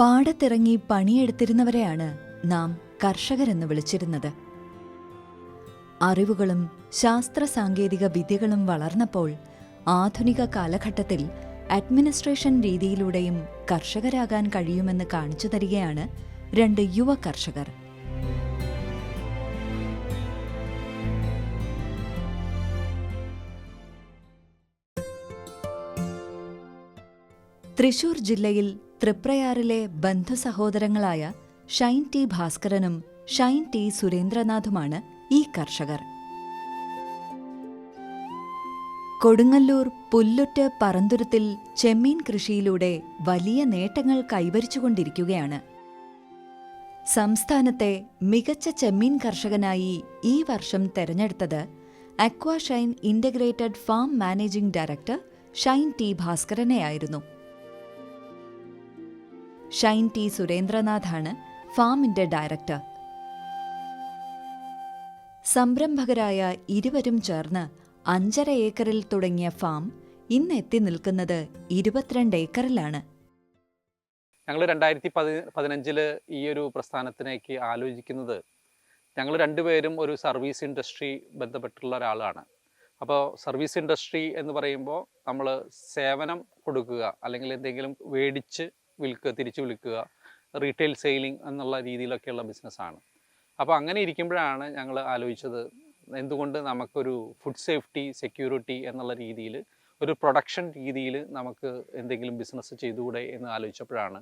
പാടത്തിറങ്ങി പണിയെടുത്തിരുന്നവരെയാണ് നാം കർഷകരെന്ന് വിളിച്ചിരുന്നത്. അറിവുകളും ശാസ്ത്ര സാങ്കേതിക വിദ്യകളും വളർന്നപ്പോൾ ആധുനിക കാലഘട്ടത്തിൽ അഡ്മിനിസ്ട്രേഷൻ രീതിയിലൂടെയും കർഷകരാകാൻ കഴിയുമെന്ന് കാണിച്ചു തരികയാണ് രണ്ട് യുവ കർഷകർ. തൃശൂർ ജില്ലയിൽ തൃപ്രയാറിലെ ബന്ധു സഹോദരങ്ങളായ ഷൈൻ ടി ഭാസ്കരനും ഷൈൻ ടി സുരേന്ദ്രനാഥുമാണ് ഈ കർഷകർ. കൊടുങ്ങല്ലൂർ പുല്ലുറ്റ് പറന്തുരത്തിൽ ചെമ്മീൻ കൃഷിയിലൂടെ വലിയ നേട്ടങ്ങൾ കൈവരിച്ചുകൊണ്ടിരിക്കുകയാണ്. സംസ്ഥാനത്തെ മികച്ച ചെമ്മീൻ കർഷകനായി ഈ വർഷം തെരഞ്ഞെടുത്തത് Aquashine integrated farm managing director Shine T ഭാസ്കരനെയായിരുന്നു. Shine T സുരേന്ദ്രനാഥാണ് ഫാമിന്റെ ഡയറക്ടർ. സംരംഭകരായ ഇരുവരും ചേർന്ന് അഞ്ചര ഏക്കറിൽ തുടങ്ങിയ ഫാം ഇന്ന് എത്തി നിൽക്കുന്നത് ഇരുപത്തിരണ്ട് ഏക്കറിലാണ്. ഞങ്ങൾ രണ്ടായിരത്തി പതി പതിനഞ്ചിൽ ഈ ഒരു പ്രസ്ഥാനത്തിലേക്ക് ആലോചിക്കുന്നത് ഞങ്ങൾ രണ്ടുപേരും ഒരു സർവീസ് ഇൻഡസ്ട്രി ബന്ധപ്പെട്ടുള്ള ഒരാളാണ്. അപ്പോൾ സർവീസ് ഇൻഡസ്ട്രി എന്ന് പറയുമ്പോൾ നമ്മൾ സേവനം കൊടുക്കുക അല്ലെങ്കിൽ എന്തെങ്കിലും മേടിച്ച് വിൽക്കുക തിരിച്ചു വിൽക്കുക റീറ്റെയിൽ സെയിലിംഗ് എന്നുള്ള രീതിയിലൊക്കെയുള്ള ബിസിനസ്സാണ് അപ്പോൾ അങ്ങനെ ഇരിക്കുമ്പോഴാണ് ഞങ്ങൾ ആലോചിച്ചത് എന്തുകൊണ്ട് നമുക്കൊരു ഫുഡ് സേഫ്റ്റി സെക്യൂരിറ്റി എന്നുള്ള രീതിയിൽ ഒരു പ്രൊഡക്ഷൻ രീതിയിൽ നമുക്ക് എന്തെങ്കിലും ബിസിനസ് ചെയ്തുകൂടെ എന്ന് ആലോചിച്ചപ്പോഴാണ്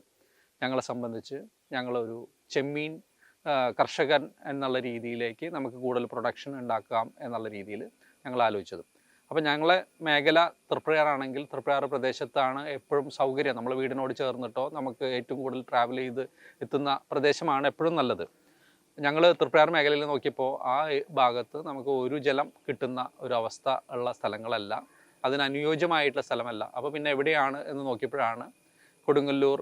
ഞങ്ങളെ സംബന്ധിച്ച് ഞങ്ങളൊരു ചെമ്മീൻ കർഷകൻ എന്നുള്ള രീതിയിലേക്ക് നമുക്ക് കൂടുതൽ പ്രൊഡക്ഷൻ ഉണ്ടാക്കാം എന്നുള്ള രീതിയിൽ ഞങ്ങൾ ആലോചിച്ചത്. അപ്പോൾ ഞങ്ങളെ മേഖല തൃപ്പുഴയാറാണെങ്കിൽ തൃപ്രയാർ പ്രദേശത്താണ് എപ്പോഴും സൗകര്യം. നമ്മൾ വീടിനോട് ചേർന്നിട്ടോ നമുക്ക് ഏറ്റവും കൂടുതൽ ട്രാവൽ ചെയ്ത് എത്തുന്ന പ്രദേശമാണ് എപ്പോഴും നല്ലത്. ഞങ്ങൾ തൃപ്രയാർ മേഖലയിൽ നോക്കിയപ്പോൾ ആ ഭാഗത്ത് നമുക്ക് ഒരു ജലം കിട്ടുന്ന ഒരു അവസ്ഥ ഉള്ള സ്ഥലങ്ങളല്ല. അതിനനുയോജ്യമായിട്ടുള്ള സ്ഥലമല്ല. അപ്പോൾ പിന്നെ എവിടെയാണ് എന്ന് നോക്കിയപ്പോഴാണ് കൊടുങ്ങല്ലൂർ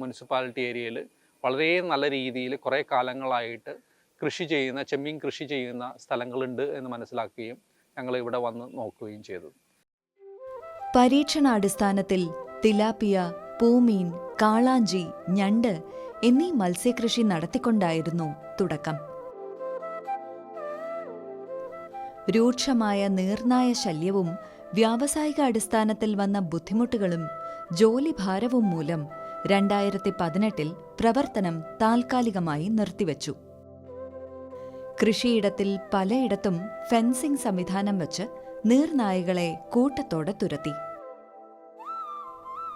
മുനിസിപ്പാലിറ്റി ഏരിയയിൽ വളരെ നല്ല രീതിയിൽ കുറേ കാലങ്ങളായിട്ട് കൃഷി ചെയ്യുന്ന ചെമ്മീൻ കൃഷി ചെയ്യുന്ന സ്ഥലങ്ങളുണ്ട് എന്ന് മനസ്സിലാക്കുകയും ഞങ്ങൾ ഇവിടെ വന്ന് നോക്കുകയും ചെയ്തു. പരീക്ഷണാടിസ്ഥാനത്തിൽ തിലാപ്പിയ പൂമീൻ കാളാഞ്ചി ഞണ്ട് എന്നീ മത്സ്യകൃഷി നടത്തിക്കൊണ്ടായിരുന്നു തുടക്കം. രൂക്ഷമായ നീർനായ ശല്യവും വ്യാവസായിക അടിസ്ഥാനത്തിൽ വന്ന ബുദ്ധിമുട്ടുകളും ജോലിഭാരവും മൂലം രണ്ടായിരത്തി പതിനെട്ടിൽ പ്രവർത്തനം താൽക്കാലികമായി നിർത്തിവച്ചു. കൃഷിയിടത്തിൽ പലയിടത്തും ഫെൻസിംഗ് സംവിധാനം വച്ച് നീർനായകളെ കൂട്ടത്തോടെ തുരത്തി.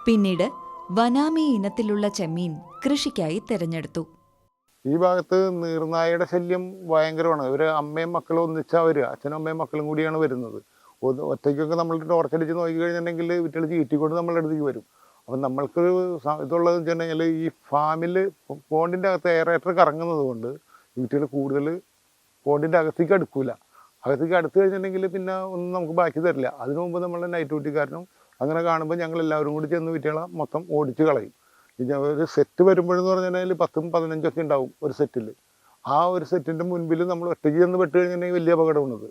പിന്നീട് വനാമി ഇനത്തിലുള്ള ചെമ്മീൻ കൃഷിക്കായി തിരഞ്ഞെടുത്തു. ഈ ഭാഗത്ത് നീർനായയുടെ ശല്യം ഭയങ്കരമാണ്. ഇവർ അമ്മയും മക്കളും ഒന്നിച്ചാ വരിക. അച്ഛനും അമ്മയും മക്കളും കൂടിയാണ് വരുന്നത്. ഒറ്റയ്ക്കൊക്കെ നമ്മൾ ടോർച്ചടിച്ച് നോക്കി വിറ്റൽ ചീറ്റിക്കൊണ്ട് നമ്മളുടെ അടുത്തേക്ക് വരും. അപ്പം നമ്മൾക്ക് ഇതുള്ളതെന്ന് വെച്ചിട്ടുണ്ടെങ്കിൽ ഈ ഫാമിൽ പോണ്ടിന്റെ അകത്ത് എയറേറ്റർ കറങ്ങുന്നത് കൊണ്ട് വീട്ടുകൾ കൂടുതൽ പോണ്ടിന്റെ അകത്തേക്ക് അടുക്കൂല. അകത്തേക്ക് അടുത്ത് കഴിഞ്ഞിട്ടുണ്ടെങ്കിൽ പിന്നെ ഒന്നും നമുക്ക് ബാക്കി തരില്ല. അതിനു മുമ്പ് നമ്മൾ നൈറ്റ് ഡ്യൂട്ടിക്കാരനും അങ്ങനെ കാണുമ്പോൾ ഞങ്ങൾ എല്ലാവരും കൂടി ചെന്ന് വിറ്റുകളെ മൊത്തം ഓടിച്ച് കളയും. ഒരു സെറ്റ് വരുമ്പോഴെന്ന് പറഞ്ഞിട്ടുണ്ടെങ്കിൽ പത്തും പതിനഞ്ചൊക്കെ ഉണ്ടാവും ഒരു സെറ്റിൽ ആ ഒരു സെറ്റിന്റെ മുൻപിൽ നമ്മൾ ഒറ്റയ്ക്ക് ചെന്ന് പെട്ട് കഴിഞ്ഞിട്ടുണ്ടെങ്കിൽ വലിയ അപകടമാണത്.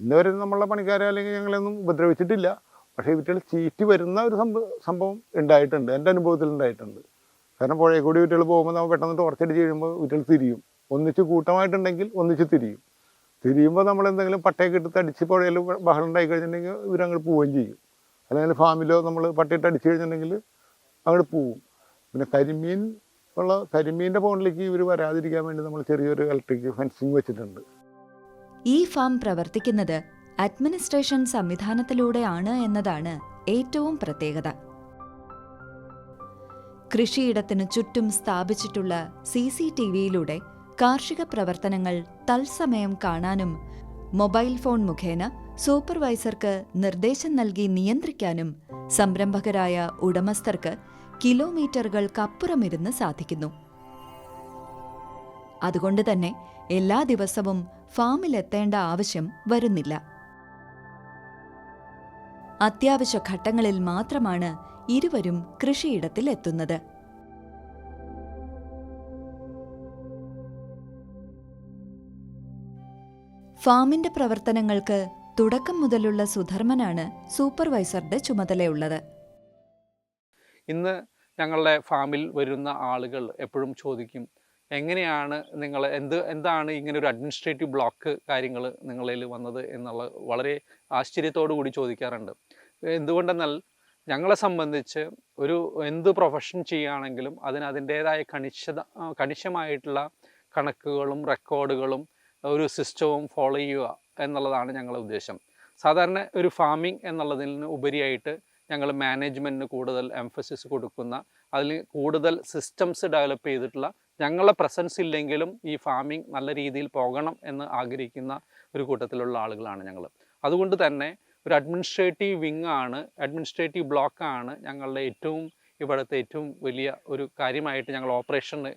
ഇന്നുവരെ നമ്മളെ പണിക്കാരെ അല്ലെങ്കിൽ ഞങ്ങളെയൊന്നും ഉപദ്രവിച്ചിട്ടില്ല. പക്ഷേ ഇവറ്റുകൾ ചീറ്റി വരുന്ന ഒരു സംഭവം ഉണ്ടായിട്ടുണ്ട്. എന്റെ അനുഭവത്തിൽ ഉണ്ടായിട്ടുണ്ട്. കാരണം പുഴയിൽ കൂടി വീട്ടുകൾ പോകുമ്പോൾ നമ്മൾ പെട്ടെന്ന് ടോർച്ചടിച്ച് കഴിയുമ്പോൾ വീട്ടുകൾ തിരിയും. ഒന്നിച്ച് കൂട്ടമായിട്ടുണ്ടെങ്കിൽ ഒന്നിച്ച് തിരിയും. തിരിയുമ്പോൾ നമ്മൾ എന്തെങ്കിലും പട്ടയൊക്കെ ഇട്ട് തടിച്ച് പുഴയിൽ ബഹളം ഉണ്ടായി കഴിഞ്ഞിട്ടുണ്ടെങ്കിൽ ഇവരങ്ങോട്ട് പോവുകയും ചെയ്യും. അല്ലെങ്കിൽ ഫാമിലോ നമ്മൾ പട്ടയിട്ട് അടിച്ച് കഴിഞ്ഞിട്ടുണ്ടെങ്കിൽ അങ്ങോട്ട് പോവും. പിന്നെ കരിമീൻ ഉള്ള കരിമീന്റെ പോണ്ടിലേക്ക് ഇവർ വരാതിരിക്കാൻ വേണ്ടി നമ്മൾ ചെറിയൊരു ഇലക്ട്രിക് ഫെൻസിങ് വെച്ചിട്ടുണ്ട്. ഈ ഫാം പ്രവർത്തിക്കുന്നത് അഡ്മിനിസ്ട്രേഷൻ സംവിധാനത്തിലൂടെയാണ് എന്നതാണ് ഏറ്റവും പ്രത്യേകത. കൃഷിയിടത്തിന് ചുറ്റും സ്ഥാപിച്ചിട്ടുള്ള സി സി ടി വിയിലൂടെ കാർഷിക പ്രവർത്തനങ്ങൾ തത്സമയം കാണാനും മൊബൈൽ ഫോൺ മുഖേന സൂപ്പർവൈസർക്ക് നിർദ്ദേശം നൽകി നിയന്ത്രിക്കാനും സംരംഭകരായ ഉടമസ്ഥർക്ക് കിലോമീറ്ററുകൾക്കപ്പുറമിരുന്ന് സാധിക്കുന്നു. അതുകൊണ്ട് തന്നെ എല്ലാ ദിവസവും ഫാമിലെത്തേണ്ട ആവശ്യം വരുന്നില്ല. അത്യാവശ്യ ഘട്ടങ്ങളിൽ മാത്രമാണ് ഇരുവരും കൃഷിയിടത്തിൽ എത്തുന്നത് ഫാമിന്റെ പ്രവർത്തനങ്ങൾക്ക് തുടക്കം മുതലുള്ള സുധർമ്മനാണ് സൂപ്പർവൈസറുടെ ചുമതലയുള്ളത്. ഇന്ന് ഞങ്ങളുടെ ഫാമിൽ വരുന്ന ആളുകൾ എപ്പോഴും ചോദിക്കും എങ്ങനെയാണ് നിങ്ങൾ എന്ത് എന്താണ് ഇങ്ങനെ ഒരു അഡ്മിനിസ്ട്രേറ്റീവ് ബ്ലോക്ക് കാര്യങ്ങൾ നിങ്ങളിൽ വന്നത്? എന്നുള്ള വളരെ ആശ്ചര്യത്തോടു കൂടി ചോദിക്കാറുണ്ട്. എന്തുകൊണ്ടെന്നാൽ ഞങ്ങളെ സംബന്ധിച്ച് ഒരു എന്ത് പ്രൊഫഷൻ ചെയ്യുകയാണെങ്കിലും അതിന് അതിന്റേതായ കണിശത കണിശമായിട്ടുള്ള കണക്കുകളും റെക്കോർഡുകളും ഒരു സിസ്റ്റവും ഫോളോ ചെയ്യുക എന്നുള്ളതാണ് ഞങ്ങളുടെ ഉദ്ദേശം. സാധാരണ ഒരു ഫാമിംഗ് എന്നുള്ളതിന് ഉപരിയായിട്ട് ഞങ്ങൾ മാനേജ്മെന്റിന് കൂടുതൽ എംഫസിസ് കൊടുക്കുന്ന അതിൽ കൂടുതൽ സിസ്റ്റംസ് ഡെവലപ്പ് ചെയ്തിട്ടുള്ള ഞങ്ങളുടെ പ്രസൻസ് ഇല്ലെങ്കിലും ഈ ഫാമിംഗ് നല്ല രീതിയിൽ പോകണം എന്ന് ആഗ്രഹിക്കുന്ന ഒരു കൂട്ടത്തിലുള്ള ആളുകളാണ് ഞങ്ങൾ അതുകൊണ്ട് തന്നെ ഒരു അഡ്മിനിസ്ട്രേറ്റീവ് വിങ് ആണ് അഡ്മിനിസ്ട്രേറ്റീവ് ബ്ലോക്കാണ് ഞങ്ങളുടെ ഏറ്റവും ഇവിടുത്തെ ഏറ്റവും വലിയ ഒരു കാര്യമായിട്ട് ഞങ്ങൾ ഓപ്പറേഷന്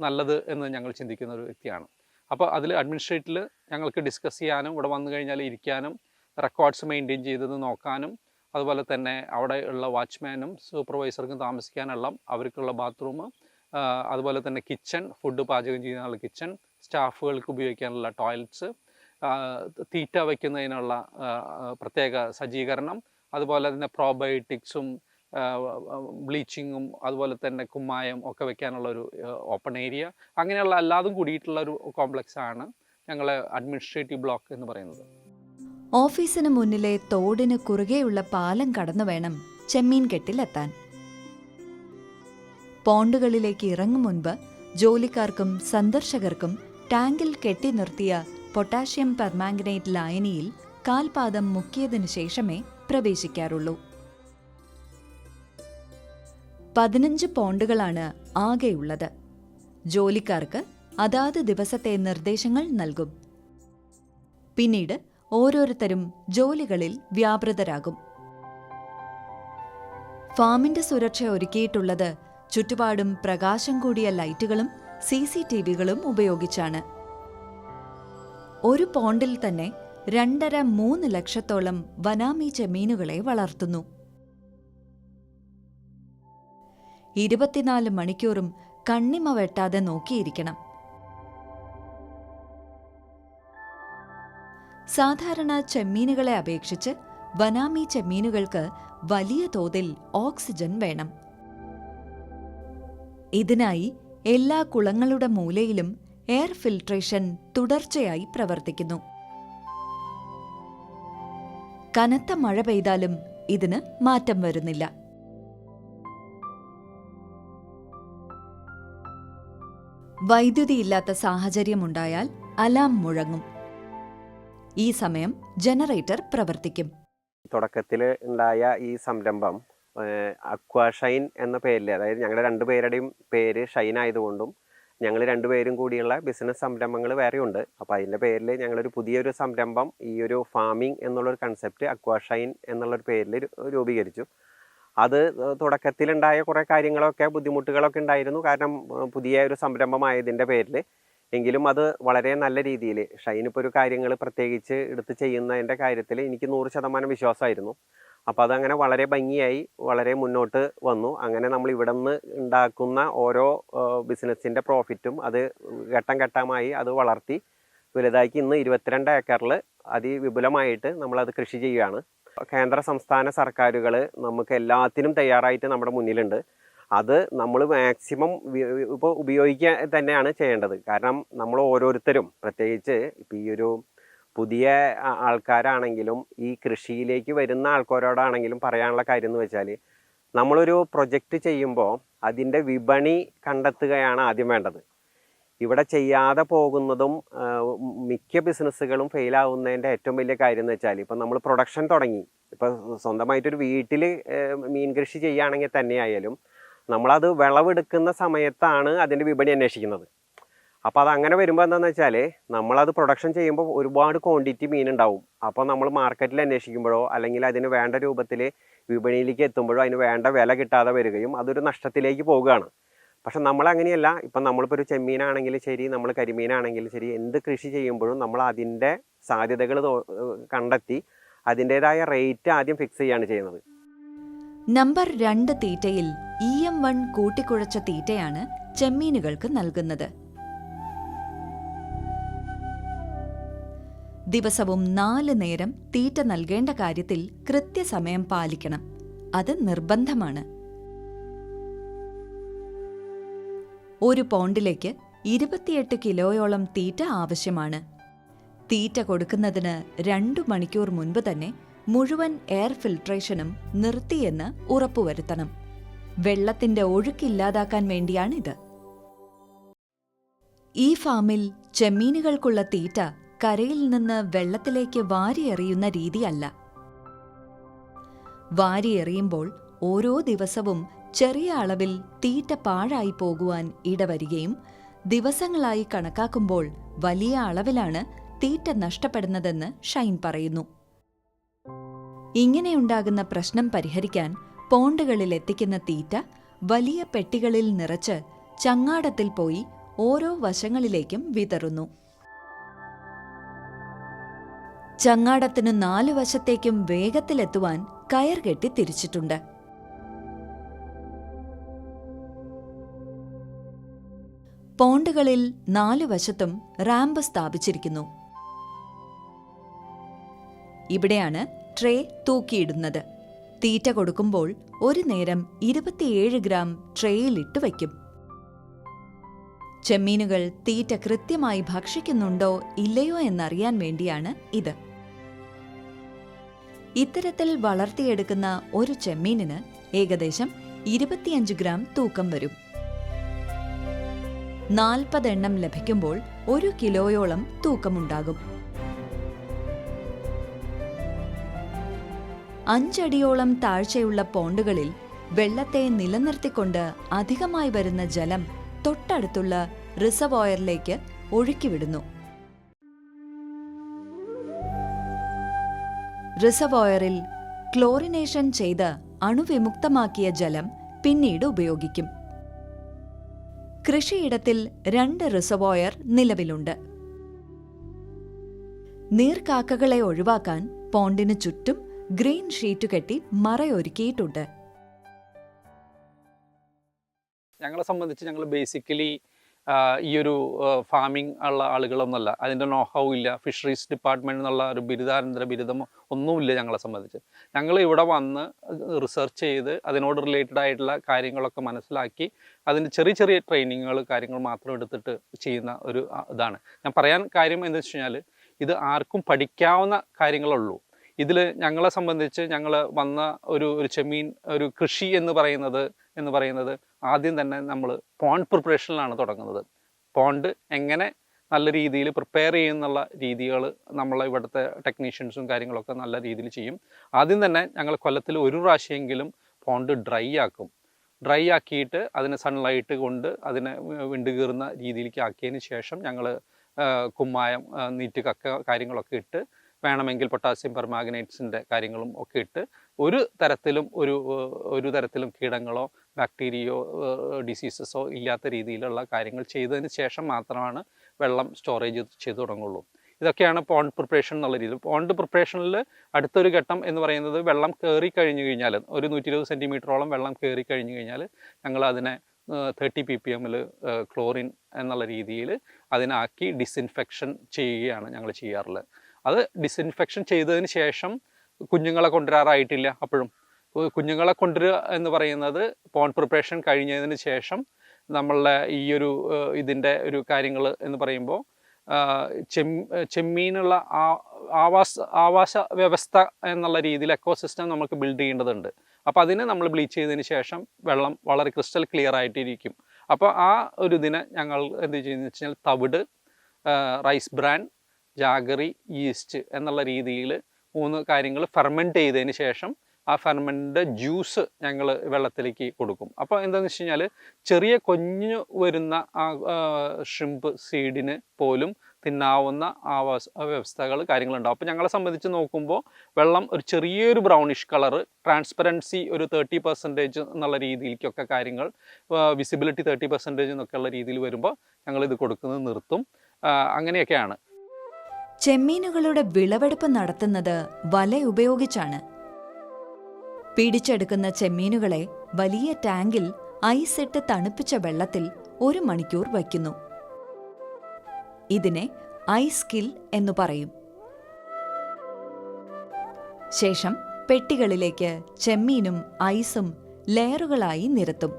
നല്ലത് എന്ന് ഞങ്ങൾ ചിന്തിക്കുന്ന ഒരു വ്യക്തിയാണ്. അപ്പോൾ അതിൽ അഡ്മിനിസ്ട്രേറ്റിൽ ഞങ്ങൾക്ക് ഡിസ്കസ് ചെയ്യാനും ഇവിടെ വന്നു കഴിഞ്ഞാൽ ഇരിക്കാനും റെക്കോർഡ്സ് മെയിന്റെയിൻ ചെയ്തത് നോക്കാനും അതുപോലെ തന്നെ അവിടെ ഉള്ള വാച്ച്മാനും സൂപ്പർവൈസർക്കും താമസിക്കാനുള്ള അവർക്കുള്ള ബാത്റൂം അതുപോലെ തന്നെ കിച്ചൺ ഫുഡ് പാചകം ചെയ്യാനുള്ള കിച്ചൺ സ്റ്റാഫുകൾക്ക് ഉപയോഗിക്കാനുള്ള ടോയ്ലറ്റ്സ് തീറ്റ വയ്ക്കുന്നതിനുള്ള പ്രത്യേക സജ്ജീകരണം അതുപോലെ തന്നെ പ്രോബയോട്ടിക്സും ബ്ലീച്ചിങ്ങും അതുപോലെ തന്നെ കുമ്മായം ഒക്കെ വെക്കാനുള്ള ഒരു ഓപ്പൺ ഏരിയ അങ്ങനെയുള്ള എല്ലാതും കൂടിയിട്ടുള്ള ഒരു കോംപ്ലക്സ് ആണ് ഞങ്ങളെ അഡ്മിനിസ്ട്രേറ്റീവ് ബ്ലോക്ക് എന്ന് പറയുന്നത്. ഓഫീസിന് മുന്നിലെ തോടിന് കുറുകെയുള്ള പാലം കടന്നു വേണം ചെമ്മീൻ കെട്ടിലെത്താൻ. പോണ്ടുകളിലേക്ക് ഇറങ്ങും മുൻപ് ജോലിക്കാർക്കും സന്ദർശകർക്കും ടാങ്കിൽ കെട്ടി നിർത്തിയ പൊട്ടാഷ്യം പെർമാംഗനേറ്റ് ലായനിയിൽ കാൽപാദം മുക്കിയതിനു ശേഷമേ പ്രവേശിക്കാറുള്ളൂ. പതിനഞ്ച് പോണ്ടുകളാണ് ആകെയുള്ളത്. ജോലിക്കാർക്ക് അതാത് ദിവസത്തെ നിർദ്ദേശങ്ങൾ നൽകും. പിന്നീട് ഓരോരുത്തരും ജോലികളിൽ വ്യാപൃതരാകും. ഫാമിന്റെ സുരക്ഷ ഒരുക്കിയിട്ടുള്ളത് ചുറ്റുപാടും പ്രകാശം കൂടിയ ലൈറ്റുകളും സി സി ടി വികളും ഉപയോഗിച്ചാണ്. ഒരു പോണ്ടിൽ തന്നെ രണ്ടര മൂന്ന് ലക്ഷത്തോളം വനാമീച്ച മീനുകളെ വളർത്തുന്നു. ഇരുപത്തിനാല് മണിക്കൂറും കണ്ണിമ വെട്ടാതെ നോക്കിയിരിക്കണം. സാധാരണ ചെമ്മീനുകളെ അപേക്ഷിച്ച് വനാമി ചെമ്മീനുകൾക്ക് വലിയ തോതിൽ ഓക്സിജൻ വേണം. ഇതിനായി എല്ലാ കുളങ്ങളുടെ മൂലയിലും എയർ ഫിൽട്രേഷൻ തുടർച്ചയായി പ്രവർത്തിക്കുന്നു. കനത്ത മഴ പെയ്താലും ഇതിന് മാറ്റം വരുന്നില്ല. വൈദ്യുതിയില്ലാത്ത സാഹചര്യമുണ്ടായാൽ അലാം മുഴങ്ങും. ഈ സമയം ജനറേറ്റർ പ്രവർത്തിക്കും. തുടക്കത്തിൽ ഉണ്ടായ ഈ സംരംഭം അക്വാഷൈൻ എന്ന പേരിൽ അതായത് ഞങ്ങളുടെ രണ്ടുപേരുടെയും പേര് ഷൈൻ ആയതുകൊണ്ടും ഞങ്ങൾ രണ്ടുപേരും കൂടിയുള്ള ബിസിനസ് സംരംഭങ്ങൾ വേറെയുണ്ട് അപ്പോൾ അതിന്റെ പേരിൽ ഞങ്ങളൊരു പുതിയൊരു സംരംഭം ഈ ഒരു ഫാമിംഗ് എന്നുള്ളൊരു കൺസെപ്റ്റ് അക്വാഷൈൻ എന്നുള്ളൊരു പേരിൽ രൂപീകരിച്ചു. അത് തുടക്കത്തിലുണ്ടായ കുറേ കാര്യങ്ങളൊക്കെ ബുദ്ധിമുട്ടുകളൊക്കെ ഉണ്ടായിരുന്നു. കാരണം പുതിയ ഒരു സംരംഭമായതിന്റെ പേരിൽ എങ്കിലും അത് വളരെ നല്ല രീതിയിൽ ഷൈൻ ഇപ്പോൾ ഒരു കാര്യങ്ങൾ പ്രത്യേകിച്ച് എടുത്ത് ചെയ്യുന്നതിന്റെ കാര്യത്തിൽ എനിക്ക് നൂറ് ശതമാനം വിശ്വാസമായിരുന്നു. അപ്പോൾ അതങ്ങനെ വളരെ ഭംഗിയായി വളരെ മുന്നോട്ട് വന്നു. അങ്ങനെ നമ്മൾ ഇവിടെ നിന്ന് ഉണ്ടാക്കുന്ന ഓരോ ബിസിനസ്സിന്റെ പ്രോഫിറ്റും അത് ഘട്ടം ഘട്ടമായി അത് വളർത്തി വലുതാക്കി ഇന്ന് ഇരുപത്തിരണ്ട് ഏക്കറിൽ അതിവിപുലമായിട്ട് നമ്മളത് കൃഷി ചെയ്യുകയാണ്. കേന്ദ്ര സംസ്ഥാന സർക്കാരുകൾ നമുക്ക് എല്ലാത്തിനും തയ്യാറായിട്ട് നമ്മുടെ മുന്നിലുണ്ട്. അത് നമ്മൾ മാക്സിമം ഇപ്പോൾ ഉപയോഗിക്കുക തന്നെയാണ് ചെയ്യേണ്ടത്. കാരണം നമ്മൾ ഓരോരുത്തരും പ്രത്യേകിച്ച് ഇപ്പോൾ ഈ ഒരു പുതിയ ആൾക്കാരാണെങ്കിലും ഈ കൃഷിയിലേക്ക് വരുന്ന ആൾക്കാരോടാണെങ്കിലും പറയാനുള്ള കാര്യം എന്ന് വെച്ചാൽ നമ്മളൊരു പ്രൊജക്റ്റ് ചെയ്യുമ്പോൾ അതിന്റെ വിപണി കണ്ടെത്തുകയാണ് ആദ്യം വേണ്ടത്. ഇവിടെ ചെയ്യാതെ പോകുന്നതും മിക്ക ബിസിനസ്സുകളും ഫെയിലാവുന്നതിന്റെ ഏറ്റവും വലിയ കാര്യം എന്ന് വെച്ചാൽ ഇപ്പം നമ്മൾ പ്രൊഡക്ഷൻ തുടങ്ങി. ഇപ്പം സ്വന്തമായിട്ടൊരു വീട്ടിൽ മീൻ കൃഷി ചെയ്യുകയാണെങ്കിൽ തന്നെയായാലും നമ്മളത് വിളവെടുക്കുന്ന സമയത്താണ് അതിന്റെ വിപണി അന്വേഷിക്കുന്നത്. അപ്പോൾ അത് അങ്ങനെ വരുമ്പോൾ എന്താണെന്ന് വെച്ചാൽ നമ്മളത് പ്രൊഡക്ഷൻ ചെയ്യുമ്പോൾ ഒരുപാട് ക്വാണ്ടിറ്റി മീൻ ഉണ്ടാവും. അപ്പോൾ നമ്മൾ മാർക്കറ്റിൽ അന്വേഷിക്കുമ്പോഴോ അല്ലെങ്കിൽ അതിന് വേണ്ട രൂപത്തിൽ വിപണിയിലേക്ക് എത്തുമ്പോഴോ അതിന് വേണ്ട വില കിട്ടാതെ വരികയും അതൊരു നഷ്ടത്തിലേക്ക് പോവുകയാണ് പക്ഷെ നമ്മൾ അങ്ങനെയല്ല ഇപ്പം നമ്മളിപ്പോൾ ഒരു ചെമ്മീനാണെങ്കിലും ശരി നമ്മൾ കരിമീനാണെങ്കിലും ശരി എന്ത് കൃഷി ചെയ്യുമ്പോഴും നമ്മൾ അതിന്റെ സാധ്യതകൾ കണ്ടെത്തി അതിന്റെതായ റേറ്റ് ആദ്യം ഫിക്സ് ചെയ്യാണ് ചെയ്യുന്നത്. നമ്പർ രണ്ട് തീറ്റയിൽ ഇ എം വൺ കൂട്ടിക്കുഴച്ച തീറ്റയാണ് ചെമ്മീനുകൾക്ക് നൽകുന്നത്. ദിവസവും നാല് നേരം തീറ്റ നൽകേണ്ട കാര്യത്തിൽ കൃത്യസമയം പാലിക്കണം. അത് നിർബന്ധമാണ്. ഒരു പോണ്ടിലേക്ക് ഇരുപത്തിയെട്ട് കിലോയോളം തീറ്റ ആവശ്യമാണ്. തീറ്റ കൊടുക്കുന്നതിന് രണ്ടു മണിക്കൂർ മുൻപ് തന്നെ മുഴുവൻ എയർ ഫിൽട്രേഷനും നിർത്തിയെന്ന് ഉറപ്പുവരുത്തണം. വെള്ളത്തിന്റെ ഒഴുക്കില്ലാതാക്കാൻ വേണ്ടിയാണിത്. ഈ ഫാമിൽ ചെമ്മീനുകൾക്കുള്ള തീറ്റ കരയിൽ നിന്ന് വെള്ളത്തിലേക്ക് വാരിയെറിയുന്ന രീതിയല്ല. വാരിയെറിയുമ്പോൾ ഓരോ ദിവസവും ചെറിയ അളവിൽ തീറ്റ പാഴായി പോകുവാൻ ഇടവരികയും ദിവസങ്ങളായി കണക്കാക്കുമ്പോൾ വലിയ അളവിലാണ് തീറ്റ നഷ്ടപ്പെടുന്നതെന്ന് ഷൈൻ പറയുന്നു. ഇങ്ങനെയുണ്ടാകുന്ന പ്രശ്നം പരിഹരിക്കാൻ പോണ്ടുകളിൽ എത്തിക്കുന്ന തീറ്റ വലിയ പെട്ടികളിൽ നിറച്ച് ചങ്ങാടത്തിൽ പോയി ഓരോ വശങ്ങളിലേക്കും വിതറുന്നു. ചങ്ങാടത്തിനു നാലു വശത്തേക്കും വേഗത്തിലെത്തുവാൻ കയർ കെട്ടി തിരിച്ചിട്ടുണ്ട്. പോണ്ടുകളിൽ നാലു വശത്തും റാമ്പ് സ്ഥാപിച്ചിരിക്കുന്നു. ഇവിടെയാണ് ട്രേ തൂക്കിയിടുന്നത്. തീറ്റ കൊടുക്കുമ്പോൾ ഒരു നേരം ഇരുപത്തിയേഴ് ഗ്രാം ട്രേയിലിട്ട് വയ്ക്കും. ചെമ്മീനുകൾ തീറ്റ കൃത്യമായി ഭക്ഷിക്കുന്നുണ്ടോ ഇല്ലയോ എന്നറിയാൻ വേണ്ടിയാണ് ഇത്. ഇത്തരത്തിൽ വളർത്തിയെടുക്കുന്ന ഒരു ചെമ്മീനിന് ഏകദേശം ഇരുപത്തിയഞ്ച് ഗ്രാം തൂക്കം വരും. നാൽപ്പതെണ്ണം ലഭിക്കുമ്പോൾ ഒരു കിലോയോളം തൂക്കമുണ്ടാകും. അഞ്ചടിയോളം താഴ്ചയുള്ള പോണ്ടുകളിൽ വെള്ളത്തെ നിലനിർത്തിക്കൊണ്ട് അധികമായി വരുന്ന ജലം തൊട്ടടുത്തുള്ള റിസർവോയറിലേക്ക് ഒഴുക്കിവിടുന്നു. റിസർവോയറിൽ ക്ലോറിനേഷൻ ചെയ്ത് അണുവിമുക്തമാക്കിയ ജലം പിന്നീട് ഉപയോഗിക്കും. കൃഷിയിടത്തിൽ രണ്ട് റിസർവോയർ നിലവിലുണ്ട്. നീർക്കാക്കകളെ ഒഴിവാക്കാൻ പോണ്ടിനു ചുറ്റും ഗ്രീൻ ഷീറ്റ് കെട്ടി മറയൊരുക്കിയിട്ടുണ്ട്. ഞങ്ങളെ സംബന്ധിച്ച് ഞങ്ങൾ ബേസിക്കലി ഈ ഒരു ഫാമിംഗ് ഉള്ള ആളുകളൊന്നുമല്ല. അതിന്റെ നോഹൗ ഇല്ല. ഫിഷറീസ് ഡിപ്പാർട്ട്മെന്റ് എന്നുള്ള ഒരു ബിരുദാനന്തര ബിരുദം ഒന്നുമില്ല ഞങ്ങളെ സംബന്ധിച്ച്. ഞങ്ങൾ ഇവിടെ വന്ന് റിസർച്ച് ചെയ്ത് അതിനോട് റിലേറ്റഡ് ആയിട്ടുള്ള കാര്യങ്ങളൊക്കെ മനസ്സിലാക്കി അതിന് ചെറിയ ചെറിയ ട്രെയിനിങ്ങുകൾ കാര്യങ്ങൾ മാത്രം എടുത്തിട്ട് ചെയ്യുന്ന ഒരു ഇതാണ്. ഞാൻ പറയാൻ കാര്യം എന്താ വെച്ച് കഴിഞ്ഞാൽ ഇത് ആർക്കും പഠിക്കാവുന്ന കാര്യങ്ങളുള്ളൂ. ഇതിൽ ഞങ്ങളെ സംബന്ധിച്ച് ഞങ്ങൾ വന്ന ഒരു ഒരു ചെമ്മീൻ ഒരു കൃഷി എന്ന് പറയുന്നത് എന്ന് പറയുന്നത് ആദ്യം തന്നെ നമ്മൾ പോണ്ട് പ്രിപ്പറേഷനിലാണ് തുടങ്ങുന്നത്. പോണ്ട് എങ്ങനെ നല്ല രീതിയിൽ പ്രിപ്പയർ ചെയ്യുന്നുള്ള രീതികൾ നമ്മളെ ഇവിടുത്തെ ടെക്നീഷ്യൻസും കാര്യങ്ങളൊക്കെ നല്ല രീതിയിൽ ചെയ്യും. ആദ്യം തന്നെ ഞങ്ങൾ കൊല്ലത്തിൽ ഒരു പ്രാവശ്യമെങ്കിലും പോണ്ട് ഡ്രൈ ആക്കും. ഡ്രൈ ആക്കിയിട്ട് അതിനെ സൺലൈറ്റ് കൊണ്ട് അതിനെ വിണ്ട് കീറുന്ന രീതിയിലേക്ക് ആക്കിയതിന് ശേഷം ഞങ്ങൾ കുമ്മായം നീറ്റ് കക്ക കാര്യങ്ങളൊക്കെ ഇട്ട് വേണമെങ്കിൽ പൊട്ടാസ്യം പെർമാഗ്നേറ്റ്സിന്റെ കാര്യങ്ങളും ഒക്കെ ഇട്ട് ഒരു തരത്തിലും ഒരു ഒരു തരത്തിലും കീടങ്ങളോ ബാക്ടീരിയയോ ഡിസീസസോ ഇല്ലാത്ത രീതിയിലുള്ള കാര്യങ്ങൾ ചെയ്തതിന് ശേഷം മാത്രമാണ് വെള്ളം സ്റ്റോറേജ് ചെയ്ത് തുടങ്ങുള്ളൂ. ഇതൊക്കെയാണ് പോണ്ട് പ്രിപ്പറേഷൻ എന്നുള്ള രീതിയിൽ പോണ്ട് പ്രിപ്പറേഷനിൽ അടുത്തൊരു ഘട്ടം എന്ന് പറയുന്നത് വെള്ളം കയറി കഴിഞ്ഞു കഴിഞ്ഞാൽ ഒരു നൂറ്റി ഇരുപത് സെന്റിമീറ്ററോളം വെള്ളം കയറി കഴിഞ്ഞു കഴിഞ്ഞാൽ ഞങ്ങൾ അതിനെ തേർട്ടി പി പി എമ്മിൽ ക്ലോറിൻ എന്നുള്ള രീതിയിൽ അതിനാക്കി ഡിസിൻഫെക്ഷൻ ചെയ്യുകയാണ് ഞങ്ങൾ ചെയ്യാറുള്ളത്. അത് ഡിസിൻഫെക്ഷൻ ചെയ്തതിന് ശേഷം കുഞ്ഞുങ്ങളെ കൊണ്ടുവരാറായിട്ടില്ല അപ്പോഴും. കുഞ്ഞുങ്ങളെ കൊണ്ടുവരിക എന്ന് പറയുന്നത് പോൺ പ്രിപ്പറേഷൻ കഴിഞ്ഞതിന് ശേഷം നമ്മളുടെ ഈ ഒരു ഇതിന്റെ ഒരു കാര്യങ്ങൾ എന്ന് പറയുമ്പോൾ ചെം ചെമ്മീനുള്ള ആവാസ ആവാസ വ്യവസ്ഥ എന്നുള്ള രീതിയിൽ എക്കോസിസ്റ്റം നമുക്ക് ബിൽഡ് ചെയ്യേണ്ടതുണ്ട്. അപ്പോൾ അതിനെ നമ്മൾ ബ്ലീച്ച് ചെയ്തതിന് ശേഷം വെള്ളം വളരെ ക്രിസ്റ്റൽ ക്ലിയർ ആയിട്ടിരിക്കും. അപ്പോൾ ആ ഒരു ഇതിനെ ഞങ്ങൾ എന്ത് ചെയ്യുന്നത് വെച്ച് കഴിഞ്ഞാൽ തവിട് റൈസ് ബ്രാൻ ജാഗറി ഈസ്റ്റ് എന്നുള്ള രീതിയിൽ മൂന്ന് കാര്യങ്ങൾ ഫെർമെന്റ് ചെയ്തതിന് ശേഷം ആ ഫെർമെന്റിന്റെ ജ്യൂസ് ഞങ്ങൾ വെള്ളത്തിലേക്ക് കൊടുക്കും. അപ്പോൾ എന്താണെന്ന് വെച്ച് കഴിഞ്ഞാൽ ചെറിയ കൊഞ്ഞു വരുന്ന ആ ഷ്രിമ്പ് സീഡിന് പോലും തിന്നാവുന്ന ആവാസ വ്യവസ്ഥകൾ കാര്യങ്ങളുണ്ടാവും. അപ്പോൾ ഞങ്ങളെ സംബന്ധിച്ച് നോക്കുമ്പോൾ വെള്ളം ഒരു ചെറിയൊരു ബ്രൗണിഷ് കളർ ട്രാൻസ്പെറൻസി ഒരു തേർട്ടി പെർസെന്റേജ് എന്നുള്ള രീതിയിലേക്കൊക്കെ കാര്യങ്ങൾ വിസിബിലിറ്റി തേർട്ടി പെർസെന്റേജ് എന്നൊക്കെയുള്ള രീതിയിൽ വരുമ്പോൾ ഞങ്ങൾ ഇത് കൊടുക്കുന്നത് നിർത്തും. അങ്ങനെയൊക്കെയാണ്. ചെമ്മീനുകളുടെ വിളവെടുപ്പ് നടത്തുന്നത് വല ഉപയോഗിച്ചാണ്. പിടിച്ചെടുക്കുന്ന ചെമ്മീനുകളെ വലിയ ടാങ്കിൽ ഐസിട്ട് തണുപ്പിച്ച വെള്ളത്തിൽ ഒരു മണിക്കൂർ വയ്ക്കുന്നു. ഇതിനെ ഐസ് കിൽ എന്നു പറയും. ശേഷം പെട്ടികളിലേക്ക് ചെമ്മീനും ഐസും ലെയറുകളായി നിരത്തും.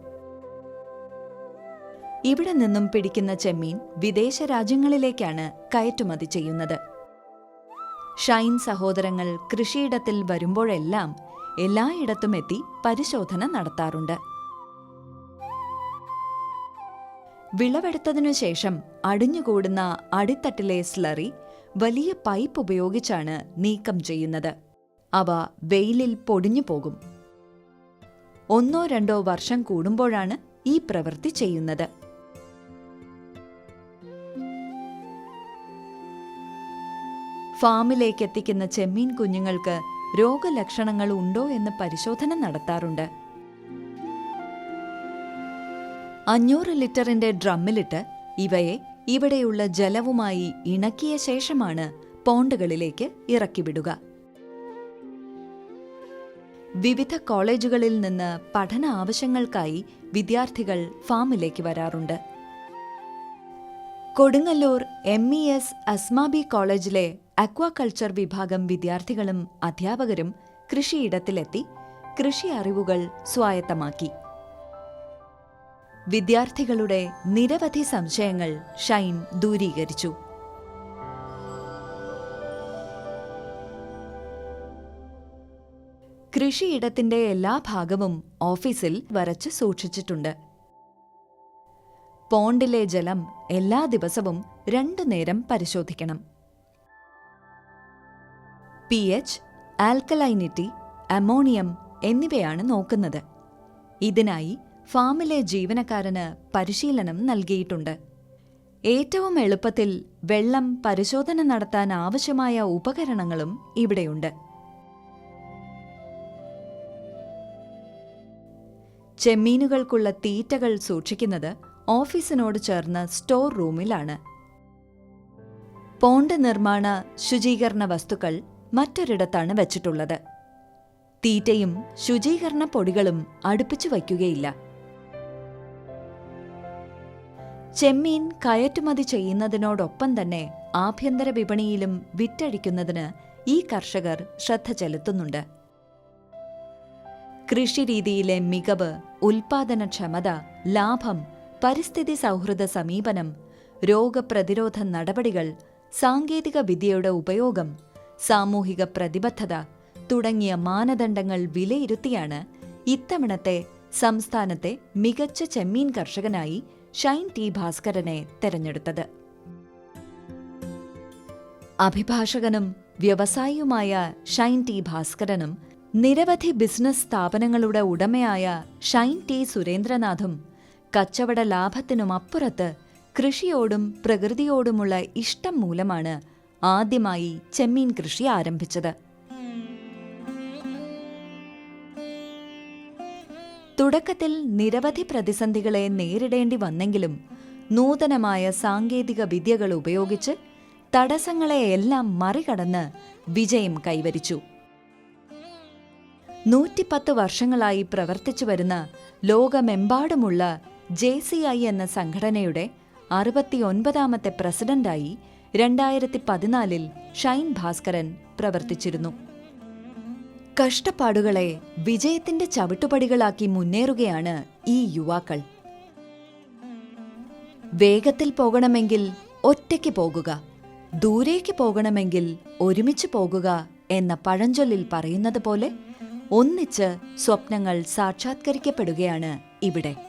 ഇവിടെ നിന്നും പിടിക്കുന്ന ചെമ്മീൻ വിദേശ രാജ്യങ്ങളിലേക്കാണ് കയറ്റുമതി ചെയ്യുന്നത്. ഷൈൻ സഹോദരങ്ങൾ കൃഷിയിടത്തിൽ വരുമ്പോഴെല്ലാം എല്ലായിടത്തും എത്തി പരിശോധന നടത്താറുണ്ട്. വിളവെടുത്തതിനു ശേഷം അടിഞ്ഞുകൂടുന്ന അടിത്തട്ടിലെ സ്ലറി വലിയ പൈപ്പ് ഉപയോഗിച്ചാണ് നീക്കം ചെയ്യുന്നത്. അവ വെയിലിൽ പൊടിഞ്ഞു പോകും. ഒന്നോ രണ്ടോ വർഷം കൂടുമ്പോഴാണ് ഈ പ്രവൃത്തി ചെയ്യുന്നത്. ഫാമിലേക്ക് എത്തിക്കുന്ന ചെമ്മീൻ കുഞ്ഞുങ്ങൾക്ക് രോഗലക്ഷണങ്ങൾ ഉണ്ടോ എന്ന് പരിശോധന നടത്താറുണ്ട്. അഞ്ഞൂറ് ലിറ്ററിന്റെ ഡ്രമ്മിലിട്ട് ഇവയെ ഇവിടെയുള്ള ജലവുമായി ഇണക്കിയ ശേഷമാണ് പോണ്ടുകളിലേക്ക് ഇറക്കിവിടുക. വിവിധ കോളേജുകളിൽ നിന്ന് പഠന ആവശ്യങ്ങൾക്കായി വിദ്യാർത്ഥികൾ ഫാമിലേക്ക് വരാറുണ്ട്. Kodungallur M E S Asmabi കോളേജിലെ അക്വാകൾച്ചർ വിഭാഗം വിദ്യാർത്ഥികളും അധ്യാപകരും കൃഷിയിടത്തിലെത്തി കൃഷി അറിവുകൾ സ്വായത്തമാക്കി. വിദ്യാർത്ഥികളുടെ നിരവധി സംശയങ്ങൾ ഷൈൻ ദൂരീകരിച്ചു. കൃഷിയിടത്തിന്റെ എല്ലാ ഭാഗവും ഓഫീസിൽ വരച്ച് സൂക്ഷിച്ചിട്ടുണ്ട്. പോണ്ടിലെ ജലം എല്ലാ ദിവസവും രണ്ടു നേരം പരിശോധിക്കണം. പി എച്ച് ആൽക്കലൈനിറ്റി അമോണിയം എന്നിവയാണ് നോക്കുന്നത്. ഇതിനായി ഫാമിലെ ജീവനക്കാരന് പരിശീലനം നൽകിയിട്ടുണ്ട്. ഏറ്റവും എളുപ്പത്തിൽ വെള്ളം പരിശോധന നടത്താൻ ആവശ്യമായ ഉപകരണങ്ങളും ഇവിടെയുണ്ട്. ചെമ്മീനുകൾക്കുള്ള തീറ്റകൾ സൂക്ഷിക്കുന്നത് ഓഫീസിനോട് ചേർന്ന സ്റ്റോർ റൂമിലാണ്. പോണ്ട് നിർമ്മാണ ശുചീകരണ വസ്തുക്കൾ മറ്റൊരിടത്താണ് വച്ചിട്ടുള്ളത്. തീറ്റയും ശുചീകരണ പൊടികളും അടുപ്പിച്ചു വയ്ക്കുകയില്ല. ചെമ്മീൻ കയറ്റുമതി ചെയ്യുന്നതിനോടൊപ്പം തന്നെ ആഭ്യന്തര വിപണിയിലും വിറ്റഴിക്കുന്നതിന് ഈ കർഷകർ ശ്രദ്ധ ചെലുത്തുന്നുണ്ട്. കൃഷിരീതിയിലെ മികവ് ഉൽപാദനക്ഷമത ലാഭം പരിസ്ഥിതി സൗഹൃദ സമീപനം രോഗപ്രതിരോധ നടപടികൾ സാങ്കേതിക വിദ്യയുടെ ഉപയോഗം സാമൂഹിക പ്രതിബദ്ധത തുടങ്ങിയ മാനദണ്ഡങ്ങൾ വിലയിരുത്തിയാണ് ഇത്തവണത്തെ സംസ്ഥാനത്തെ മികച്ച ചെമ്മീൻ കർഷകനായി ഷൈൻ ടി ഭാസ്കരനെ തെരഞ്ഞെടുത്തത്. അഭിഭാഷകനും വ്യവസായിയുമായ ഷൈൻ ടി ഭാസ്കരനും നിരവധി ബിസിനസ് സ്ഥാപനങ്ങളുടെ ഉടമയായ ഷൈൻ ടി സുരേന്ദ്രനാഥും കച്ചവട ലാഭത്തിനുമപ്പുറത്ത് കൃഷിയോടും പ്രകൃതിയോടുമുള്ള ഇഷ്ടം മൂലമാണ് ആദ്യമായി ചെമ്മീൻ കൃഷി ആരംഭിച്ചത്. തുടക്കത്തിൽ നിരവധി പ്രതിസന്ധികളെ നേരിടേണ്ടി വന്നെങ്കിലും നൂതനമായ സാങ്കേതിക വിദ്യകൾ ഉപയോഗിച്ച് തടസ്സങ്ങളെയെല്ലാം മറികടന്ന് വിജയം കൈവരിച്ചു. നൂറ്റിപ്പത്ത് വർഷങ്ങളായി പ്രവർത്തിച്ചു വരുന്ന ലോകമെമ്പാടുമുള്ള ജെ സി ഐ എന്ന സംഘടനയുടെ അറുപത്തിയൊൻപതാമത്തെ പ്രസിഡന്റായി രണ്ടായിരത്തി പതിനാലിൽ ഷൈൻ ഭാസ്കരൻ പ്രവർത്തിച്ചിരുന്നു. കഷ്ടപ്പാടുകളെ വിജയത്തിന്റെ ചവിട്ടുപടികളാക്കി മുന്നേറുകയാണ് ഈ യുവാക്കൾ. വേഗത്തിൽ പോകണമെങ്കിൽ ഒറ്റയ്ക്ക് പോകുക ദൂരേക്ക് പോകണമെങ്കിൽ ഒരുമിച്ച് പോകുക എന്ന പഴഞ്ചൊല്ലിൽ പറയുന്നത് പോലെ ഒന്നിച്ച് സ്വപ്നങ്ങൾ സാക്ഷാത്കരിക്കപ്പെടുകയാണ് ഇവിടെ.